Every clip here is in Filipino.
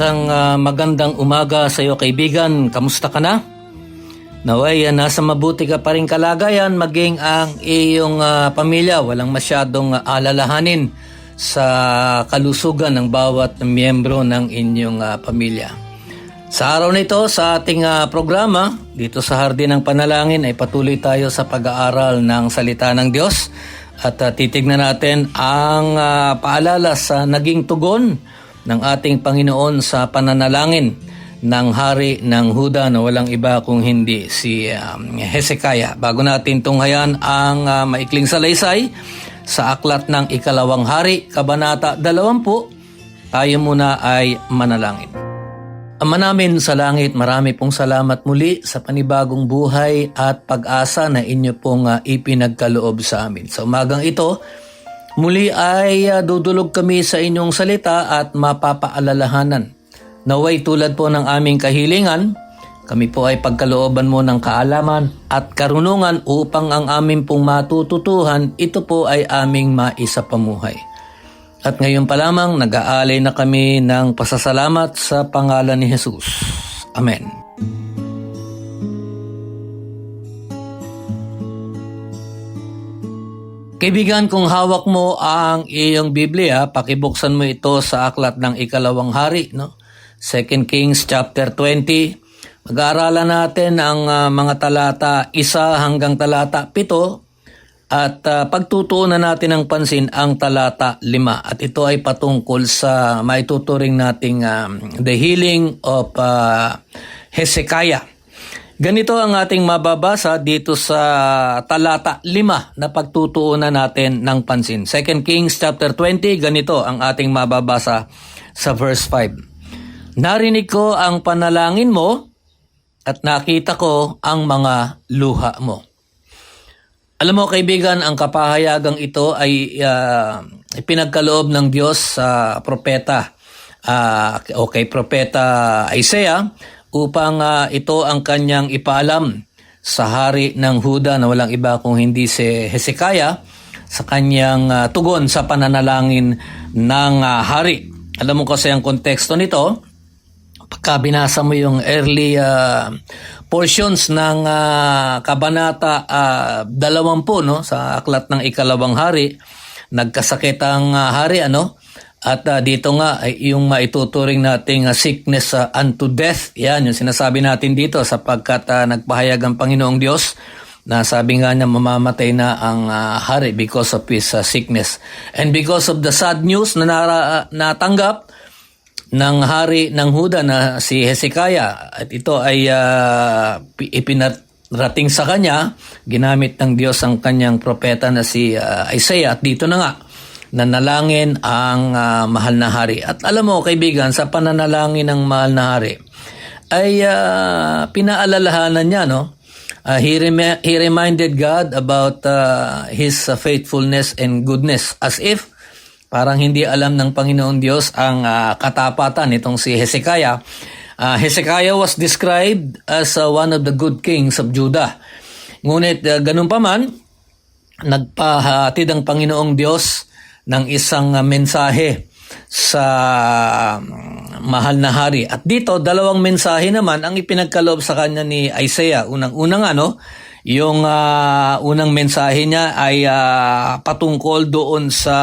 Isang ah, magandang umaga sa iyo kaibigan. Kamusta ka na? Naway, ah, nasa mabuti ka pa rin kalagayan maging ang iyong ah, pamilya. Walang masyadong ah, alalahanin sa kalusugan ng bawat miyembro ng inyong ah, pamilya. Sa araw na ito, sa ating ah, programa, dito sa Hardin ng Panalangin ay patuloy tayo sa pag-aaral ng Salita ng Diyos at ah, titignan natin ang ah, paalala sa naging tugon ng ating Panginoon sa pananalangin ng hari ng Huda na walang iba kung hindi si um, Hezekiah. Bago natin tunghayan ang ah, maikling salaysay sa aklat ng ikalawang hari, Kabanata 20, tayo muna ay manalangin. Ama namin sa langit, marami pong salamat muli sa panibagong buhay at pag-asa na inyo pong ah, ipinagkaloob sa amin. Sa umagang ito, muli ay ah, dudulog kami sa inyong salita at mapapaalalahanan. Naway tulad po ng aming kahilingan, kami po ay pagkalooban mo ng kaalaman at karunungan upang ang aming pong matututuhan, ito po ay aming maisapamuhay. At ngayon pa lamang nag-aalay na kami ng pasasalamat sa pangalan ni Jesus. Amen. Kaibigan, kung hawak mo ang iyong Biblia, pakibuksan mo ito sa aklat ng ikalawang hari, no? 2 Kings chapter 20. Mag-aaralan natin ang ah, mga talata isa hanggang talata 7 at uh, pagtutuunan natin ng pansin ang talata 5 at ito ay patungkol sa maituturing nating um, the healing of uh, Hezekiah. Ganito ang ating mababasa dito sa talata 5 na pagtutuunan natin ng pansin. 2 Kings chapter 20, ganito ang ating mababasa sa verse 5. Narinig ko ang panalangin mo at nakita ko ang mga luha mo. Alam mo kaibigan, ang kapahayagang ito ay uh, ipinagkaloob ng Diyos sa propeta uh, o kay propeta Isaiah upang uh, ito ang kanyang ipaalam sa hari ng Huda na walang iba kung hindi si Hezekiah sa kanyang uh, tugon sa pananalangin ng uh, hari. Alam mo kasi ang konteksto nito, pagka binasa mo yung early uh, portions ng uh, kabanata uh, 20 no sa aklat ng ikalawang hari nagkasakit ang uh, hari ano at uh, dito nga yung maituturing nating uh, sickness uh, unto death. Yan yung sinasabi natin dito sapagkat uh, nagpahayag ang Panginoong Diyos na sabi nga niya mamamatay na ang uh, hari because of his uh, sickness. And because of the sad news na nara, uh, natanggap ng hari ng Huda na si Hezekiah at ito ay uh, ipinarating sa kanya ginamit ng Diyos ang kanyang propeta na si uh, Isaiah. At dito na nga nanalangin ang uh, mahal na hari at alam mo kaibigan sa pananalangin ng mahal na hari ay uh, pinaalalahanan niya no uh, he, rem- he reminded God about uh, his uh, faithfulness and goodness as if Parang hindi alam ng Panginoon Diyos ang uh, katapatan nitong si Hezekiah. Uh, Hezekiah was described as uh, one of the good kings of Judah. Ngunit uh, ganun pa man, nagpahatid ang Panginoong Diyos ng isang uh, mensahe sa um, mahal na hari. At dito, dalawang mensahe naman ang ipinagkaloob sa kanya ni Isaiah. Unang-unang ano, yung uh, unang mensahe niya ay uh, patungkol doon sa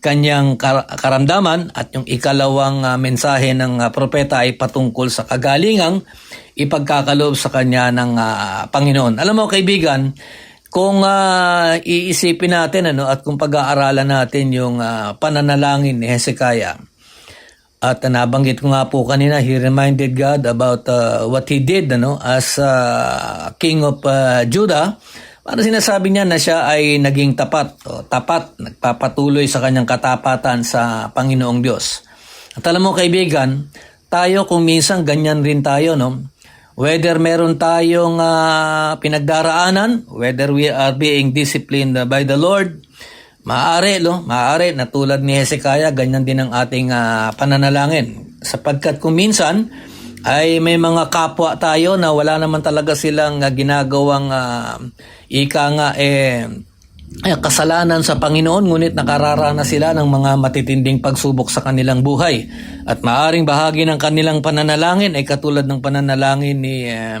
kanyang kar- karamdaman at yung ikalawang uh, mensahe ng uh, propeta ay patungkol sa kagalingang ipagkakaloob sa kanya ng uh, Panginoon. Alam mo kaibigan, kung ah, iisipin natin ano at kung pag-aaralan natin yung ah, pananalangin ni Hezekiah. At uh, nabanggit ko nga po kanina he reminded God about ah, what he did ano as ah, king of ah, Judah. Para sinasabi niya na siya ay naging tapat o tapat nagpapatuloy sa kanyang katapatan sa Panginoong Diyos. At alam mo kaibigan tayo kung minsan ganyan rin tayo no Whether meron tayong ah, pinagdaraanan, whether we are being disciplined by the Lord, maaari, no? maaari, na tulad ni Hezekiah, ganyan din ang ating ah, pananalangin. Sapagkat kung minsan, ay may mga kapwa tayo na wala naman talaga silang ah, ginagawang ah, ika nga eh kasalanan sa Panginoon ngunit nakararanas sila ng mga matitinding pagsubok sa kanilang buhay. At maaring bahagi ng kanilang pananalangin ay katulad ng pananalangin ni eh,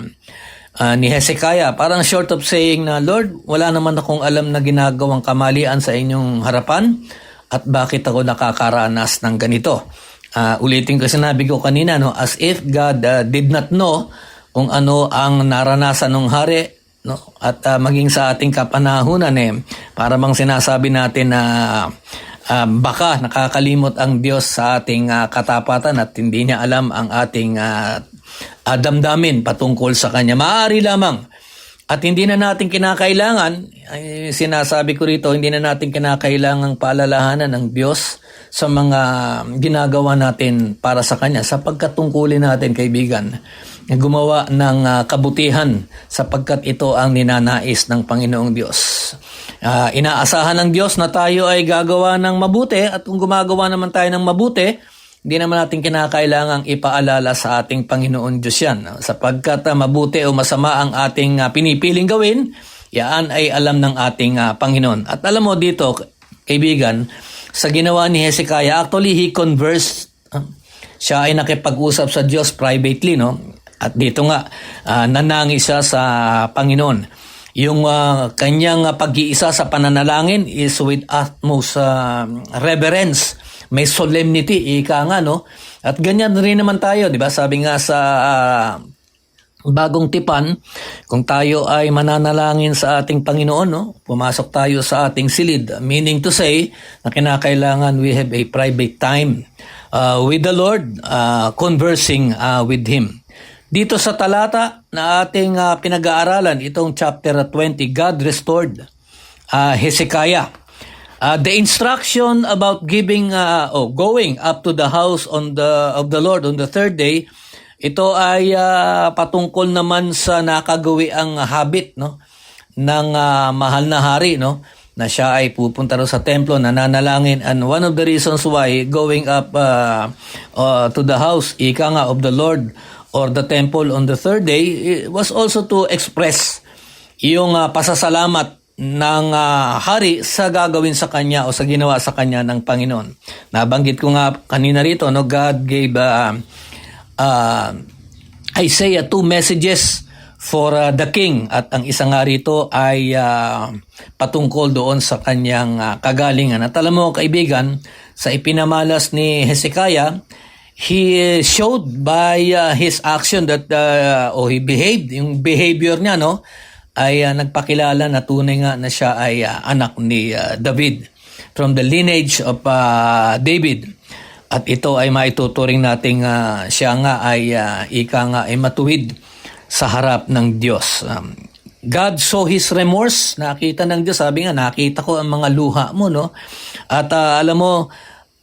ah, ni Hezekiah. Parang short of saying na Lord wala naman akong alam na ginagawang kamalian sa inyong harapan at bakit ako nakakaranas ng ganito? Ah, ulitin ko sinabi ko kanina no as if God ah, did not know kung ano ang naranasan ng hari no? At ah, maging sa ating kapanahunan eh para bang sinasabi natin na ah, baka nakakalimot ang Diyos sa ating ah, katapatan at hindi niya alam ang ating ah, ah, damdamin patungkol sa kanya. Maaari lamang. At hindi na natin kinakailangan ay, sinasabi ko rito hindi na natin kinakailangang paalalahanan ng Diyos sa mga ginagawa natin para sa kanya sapagkat tungkulin natin kaibigan na gumawa ng ah, kabutihan sapagkat ito ang ninanais ng Panginoong Diyos. Ah, inaasahan ng Diyos na tayo ay gagawa ng mabuti at kung gumagawa naman tayo ng mabuti, hindi naman natin kinakailangang ipaalala sa ating Panginoon Diyos yan. Sapagkat ah, mabuti o masama ang ating ah, pinipiling gawin, yan ay alam ng ating ah, Panginoon. At alam mo dito, kaibigan, sa ginawa ni Hezekiah, actually he conversed, ah, siya ay nakipag-usap sa Diyos privately, no? At dito nga, nanangis siya sa Panginoon. Yung ah, kanyang pag-iisa sa pananalangin is with utmost ah, reverence. May solemnity, ika nga, no? At ganyan rin naman tayo, di ba? Sabi nga sa ah, bagong tipan, kung tayo ay mananalangin sa ating Panginoon, no? pumasok tayo sa ating silid. Meaning to say, na kinakailangan we have a private time uh, with the Lord, uh, conversing uh, with Him. Dito sa talata na ating uh, pinag-aaralan, itong chapter 20, God restored uh, Hezekiah. Uh, the instruction about giving uh, oh, going up to the house on the of the Lord on the third day ito ay ah, patungkol naman sa nakagawi ang habit no ng ah, mahal na hari no na siya ay pupunta ro sa templo nananalangin and one of the reasons why going up ah, ah, to the house ika nga of the Lord or the temple on the third day was also to express yung ah, pasasalamat ng ah, hari sa gagawin sa kanya o sa ginawa sa kanya ng Panginoon. Nabanggit ko nga kanina rito, no, God gave ah, ah, Isaiah two messages for ah, the king at ang isa nga rito ay ah, patungkol doon sa kanyang ah, kagalingan. At alam mo kaibigan, sa ipinamalas ni Hezekiah, he showed by ah, his action that uh, or he behaved, yung behavior niya no, ay ah, nagpakilala na tunay nga na siya ay ah, anak ni ah, David from the lineage of ah, David. At ito ay maituturing nating ah, siya nga ay ah, ika nga ay matuwid sa harap ng Diyos. Um, God saw his remorse. Nakita ng Diyos. Sabi nga, nakita ko ang mga luha mo, no? At ah, alam mo,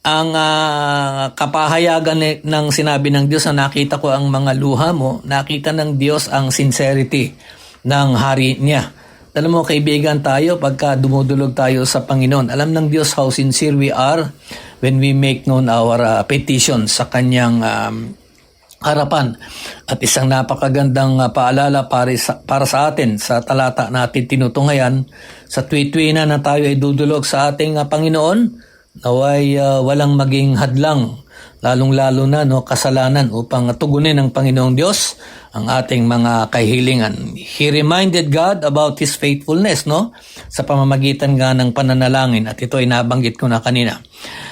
ang ah, kapahayagan ni- ng sinabi ng Diyos na nakita ko ang mga luha mo, nakita ng Diyos ang sincerity ng hari niya. Alam mo, kaibigan tayo, pagka dumudulog tayo sa Panginoon, alam ng Diyos how sincere we are when we make known our ah, petition sa Kanyang um, harapan. At isang napakagandang ah, paalala para sa, para sa atin sa talata natin tinutunghayan sa tuwi na na tayo ay dudulog sa ating ah, Panginoon naway ah, walang maging hadlang lalong-lalo na no kasalanan upang tugunin ng Panginoong Diyos ang ating mga kahilingan. He reminded God about his faithfulness no sa pamamagitan nga ng pananalangin at ito ay nabanggit ko na kanina.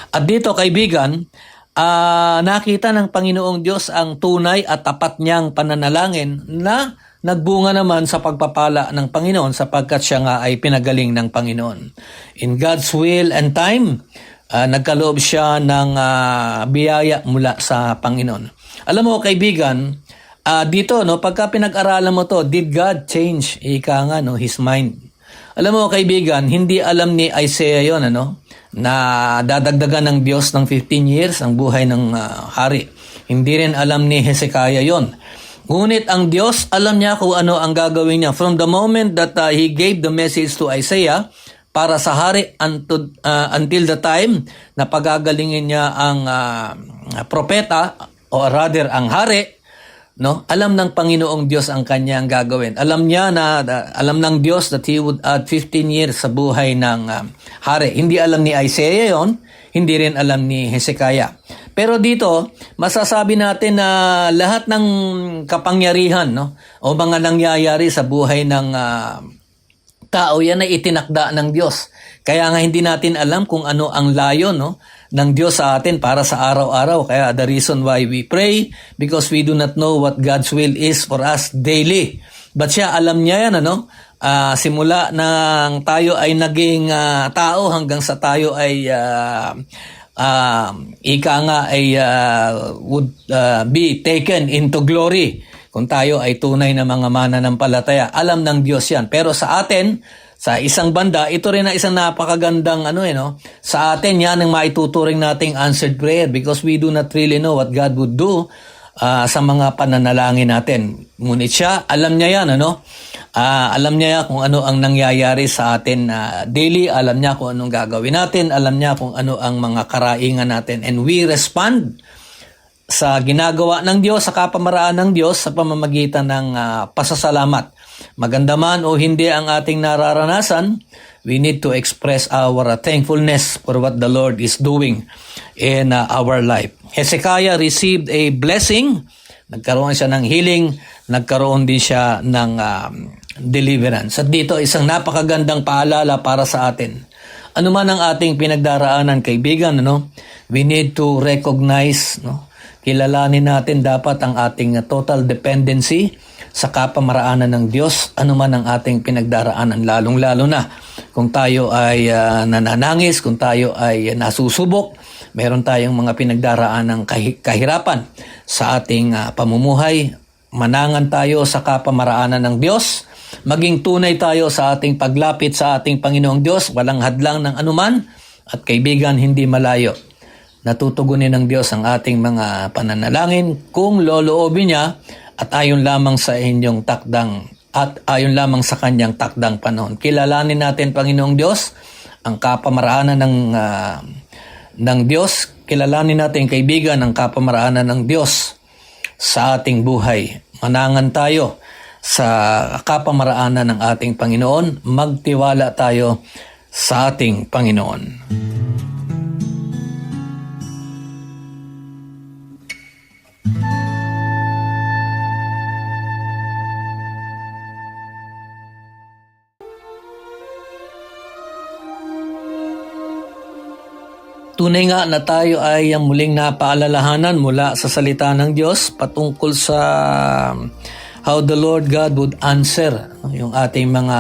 At dito kaibigan, ah, nakita ng Panginoong Diyos ang tunay at tapat niyang pananalangin na nagbunga naman sa pagpapala ng Panginoon sapagkat siya nga ay pinagaling ng Panginoon. In God's will and time, ah, nagkaloob siya ng ah, biyaya mula sa Panginoon. Alam mo kaibigan, ah, dito no, pagka pinag-aralan mo to, did God change ika nga no, his mind? Alam mo kaibigan, hindi alam ni Isaiah 'yon ano, na dadagdagan ng Diyos ng 15 years ang buhay ng ah, hari. Hindi rin alam ni Hezekiah 'yon. Ngunit ang Diyos, alam niya kung ano ang gagawin niya. From the moment that uh, He gave the message to Isaiah, para sa hari until, uh, until the time na pagagalingin niya ang uh, propeta, o rather ang hari, no? Alam ng Panginoong Diyos ang kanyang gagawin. Alam niya na da- alam ng Diyos that he would add 15 years sa buhay ng um, hari. Hindi alam ni Isaiah yon hindi rin alam ni Hezekiah. Pero dito masasabi natin na lahat ng kapangyarihan no? O mga nangyayari sa buhay ng ah, tao yan ay itinakda ng Diyos. Kaya nga hindi natin alam kung ano ang layo no ng Diyos sa atin para sa araw-araw. Kaya the reason why we pray because we do not know what God's will is for us daily. But siya alam niya yan ano Ah, simula nang tayo ay naging ah, tao hanggang sa tayo ay ah, ah, ika nga ay ah, would ah, be taken into glory kung tayo ay tunay na mga mananampalataya. Alam ng Diyos yan. Pero sa atin, sa isang banda, ito rin na isang napakagandang ano eh, no? Sa atin, yan ang maituturing nating answered prayer because we do not really know what God would do ah, sa mga pananalangin natin. Ngunit siya, alam niya yan, ano? Ah, alam niya kung ano ang nangyayari sa atin na daily, alam niya kung anong gagawin natin, alam niya kung ano ang mga karaingan natin. And we respond sa ginagawa ng Diyos, sa kapamaraan ng Diyos sa pamamagitan ng ah, pasasalamat. Maganda man o hindi ang ating nararanasan, we need to express our thankfulness for what the Lord is doing in ah, our life. Hezekiah received a blessing, nagkaroon siya ng healing, nagkaroon din siya ng ah, deliverance. At dito isang napakagandang paalala para sa atin. Ano man ang ating pinagdaraanan, kaibigan, ano? We need to recognize, no? Kilalanin natin dapat ang ating total dependency sa kapamaraanan ng Diyos, ano man ang ating pinagdaraanan, lalong-lalo na kung tayo ay ah, nananangis, kung tayo ay nasusubok, meron tayong mga pinagdaraan ng kahirapan sa ating ah, pamumuhay, manangan tayo sa kapamaraanan ng Diyos, maging tunay tayo sa ating paglapit sa ating Panginoong Diyos, walang hadlang ng anuman, at kaibigan hindi malayo natutugunin ng Diyos ang ating mga pananalangin kung loloobin niya at ayon lamang sa inyong takdang at ayon lamang sa kanyang takdang panahon. Kilalanin natin Panginoong Diyos ang kapamaraanan ng ah, ng Diyos, kilalanin natin kaibigan ang kapamaraanan ng Diyos sa ating buhay. Manangan tayo sa kapamaraanan ng ating Panginoon, magtiwala tayo sa ating Panginoon. Tunay nga na tayo ay muling napaalalahanan mula sa salita ng Diyos patungkol sa how the Lord God would answer yung ating mga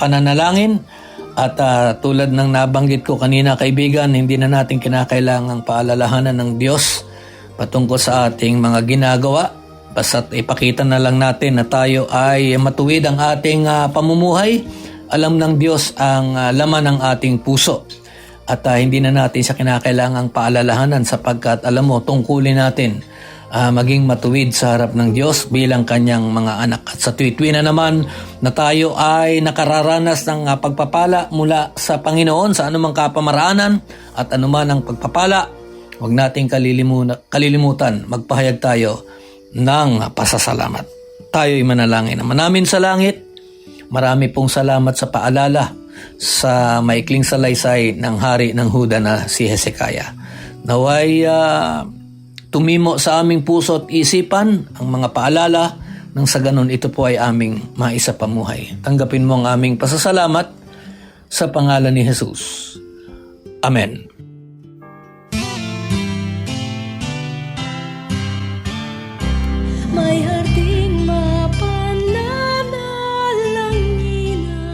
pananalangin. At ah, tulad ng nabanggit ko kanina kaibigan, hindi na natin kinakailangang paalalahanan ng Diyos patungkol sa ating mga ginagawa. Basta't ipakita na lang natin na tayo ay matuwid ang ating ah, pamumuhay. Alam ng Diyos ang ah, laman ng ating puso. At ah, hindi na natin siya kinakailangang paalalahanan sapagkat alam mo, tungkulin natin ah, maging matuwid sa harap ng Diyos bilang kanyang mga anak. At sa tuwid na naman na tayo ay nakararanas ng ah, pagpapala mula sa Panginoon sa anumang kapamaraanan at anuman ang pagpapala, huwag nating kalilimu- kalilimutan, magpahayag tayo ng pasasalamat. Tayo'y manalangin namin sa langit. Marami pong salamat sa paalala sa maikling salaysay ng hari ng Huda na si Hezekiah. Naway ah, tumimo sa aming puso at isipan ang mga paalala nang sa ganun ito po ay aming maisapamuhay. Tanggapin mo ang aming pasasalamat sa pangalan ni Jesus. Amen.